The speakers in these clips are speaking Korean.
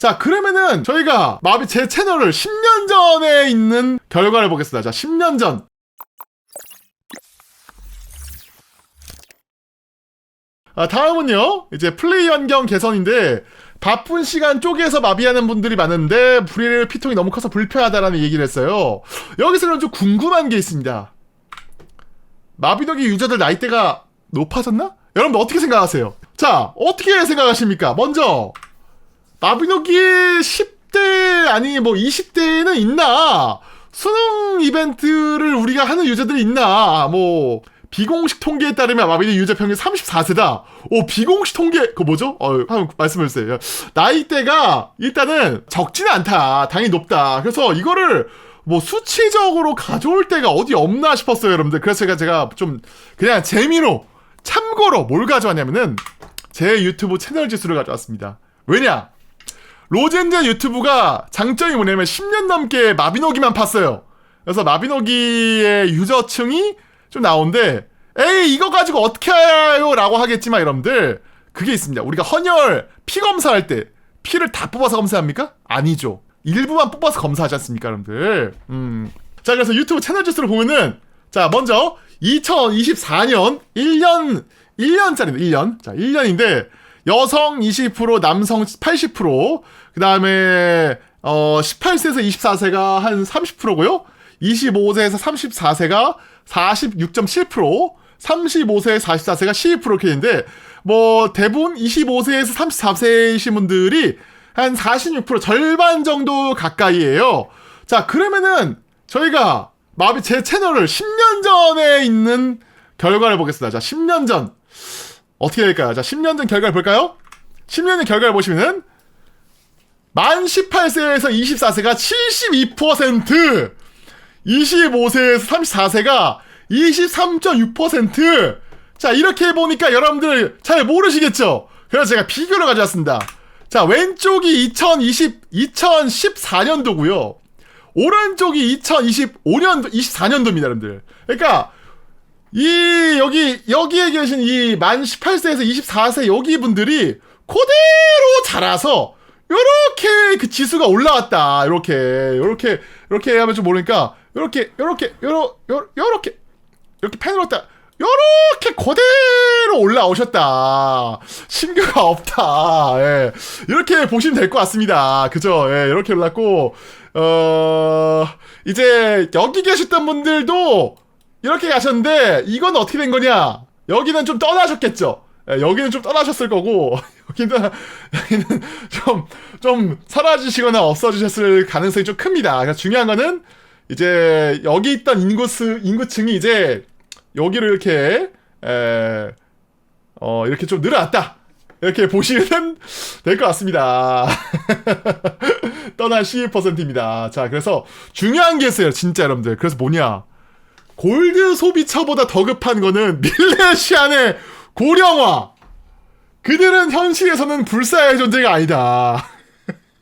자, 그러면은 저희가 마비 제 채널을 10년 전에 있는 결과를 보겠습니다. 자, 10년 전. 아, 다음은요. 이제 플레이 환경 개선인데 바쁜 시간 쪼개서 마비하는 분들이 많은데 불일 피통이 너무 커서 불편하다라는 얘기를 했어요. 여기서 그럼 좀 궁금한 게 있습니다. 마비노기 유저들 나이대가 높아졌나? 여러분 어떻게 생각하세요? 자, 어떻게 생각하십니까? 먼저 마비노기 10대 아니 뭐 20대는 있나? 수능 이벤트를 우리가 하는 유저들이 있나? 뭐 비공식 통계에 따르면 마비노기 유저 평균 34세다. 오 비공식 통계 그거 뭐죠? 어, 한번 말씀해 주세요. 나이대가 일단은 적지는 않다. 당연히 높다. 그래서 이거를 뭐 수치적으로 가져올 때가 어디 없나 싶었어요, 여러분들. 그래서 제가 제가 좀 그냥 재미로 참고로 뭘 가져왔냐면은 제 유튜브 채널 지수를 가져왔습니다. 왜냐? 로젠즈 유튜브가 장점이 뭐냐면 10년 넘게 마비노기만 팠어요. 그래서 마비노기의 유저층이 좀 나오는데 에이 이거 가지고 어떻게 해요? 라고 하겠지만 여러분들 그게 있습니다. 우리가 헌혈 피 검사할 때 피를 다 뽑아서 검사합니까? 아니죠. 일부만 뽑아서 검사하지 않습니까, 여러분들? 음. 자, 그래서 유튜브 채널 지수를 보면은 자, 먼저 2024년 1년 1년짜리입니다. 1년. 자, 1년인데 여성 20%, 남성 80%, 그다음에 어 18세에서 24세가 한 30%고요. 25세에서 34세가 46.7%, 35세, 44세가 12% 이렇게 되는데 뭐 대부분 25세에서 34세이신 분들이 한 46% 절반 정도 가까이에요. 자, 그러면은 저희가 마비 제 채널을 10년 전에 있는 결과를 보겠습니다. 자, 10년 전 어떻게 될까요? 자, 10년 전 결과를 볼까요? 10년 전 결과를 보시면은 만 18세에서 24세가 72%, 25세에서 34세가 23.6%. 자, 이렇게 보니까 여러분들 잘 모르시겠죠? 그래서 제가 비교를 가져왔습니다. 자, 왼쪽이 2020, 2014년도고요. 오른쪽이 2025년도, 24년도입니다, 여러분들. 그러니까, 이, 여기, 여기에 계신 이 만 18세에서 24세 여기 분들이 그대로 자라서, 요렇게 그 지수가 올라왔다. 요렇게, 요렇게, 요렇게 하면 좀 모르니까, 요렇게, 요렇게, 요러, 요, 요렇게, 이렇게 펜으로 딱, 요렇게 그대로 올라오셨다. 신규가 없다. 예. 이렇게 보시면 될 것 같습니다. 그죠? 예, 이렇게 올랐고, 어, 이제 여기 계셨던 분들도 이렇게 가셨는데, 이건 어떻게 된 거냐? 여기는 좀 떠나셨겠죠? 예, 여기는 좀 떠나셨을 거고, 여기는, 여기는 좀, 좀 사라지시거나 없어지셨을 가능성이 좀 큽니다. 그러니까 중요한 거는, 이제 여기 있던 인구수, 인구층이 이제 여기를 이렇게 에, 어, 이렇게 좀 늘어났다. 이렇게 보시면 될 것 같습니다. 떠난 12%입니다. 자, 그래서 중요한 게 있어요, 진짜 여러분들. 그래서 뭐냐? 골드 소비처보다 더 급한 거는 밀레시안의 고령화. 그들은 현실에서는 불사의 존재가 아니다.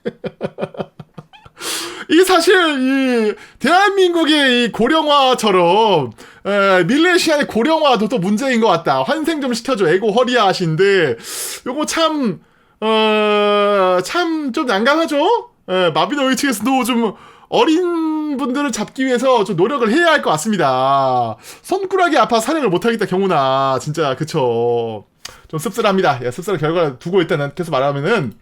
이 사실 이 대한민국의 이 고령화처럼 에, 밀레시안의 고령화도 또 문제인 것 같다. 환생 좀 시켜줘. 에고 허리야 하신데 요거 참 어, 참 좀 난감하죠. 에, 마비노이 측에서도 좀 어린 분들을 잡기 위해서 좀 노력을 해야 할 것 같습니다. 손가락이 아파 사냥을 못하겠다 경우나 진짜 그쵸. 좀 씁쓸합니다. 예, 씁쓸한 결과를 두고 일단은 계속 말하면은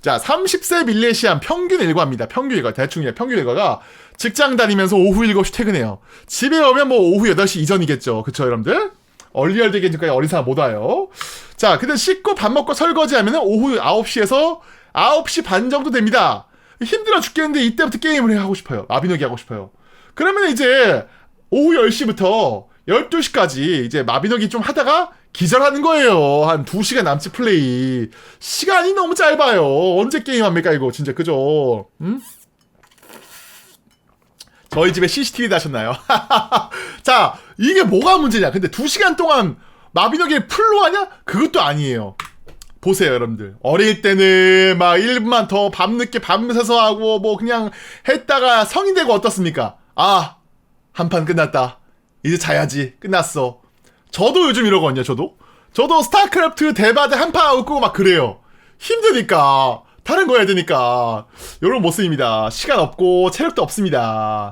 자, 30세 밀레시안 평균 일과입니다. 평균 일과. 대충 평균 일과가 직장 다니면서 오후 7시 퇴근해요. 집에 오면 뭐 오후 8시 이전이겠죠. 그쵸, 여러분들? 얼리얼 되기까지 어린 사람 못 와요. 자, 근데 씻고 밥 먹고 설거지 하면은 오후 9시에서 9시 반 정도 됩니다. 힘들어 죽겠는데 이때부터 게임을 하고 싶어요. 마비노기 하고 싶어요. 그러면 이제 오후 10시부터 12시까지 이제 마비노기 좀 하다가 기절하는 거예요. 한 2시간 남짓 플레이. 시간이 너무 짧아요. 언제 게임합니까, 이거. 진짜, 그죠? 음? 저희 집에 CCTV 다셨나요? 자, 이게 뭐가 문제냐? 근데 2시간 동안 마비노기를 풀로 하냐? 그것도 아니에요. 보세요, 여러분들. 어릴 때는 막 1분만 더 밤늦게 밤새서 하고 뭐 그냥 했다가 성인 되고 어떻습니까? 아, 한 판 끝났다. 이제 자야지. 끝났어. 저도 요즘 이러거든요, 저도. 저도 스타크래프트 대바대 한판 하고 막 그래요. 힘드니까. 다른 거 해야 되니까. 요런 모습입니다. 시간 없고 체력도 없습니다.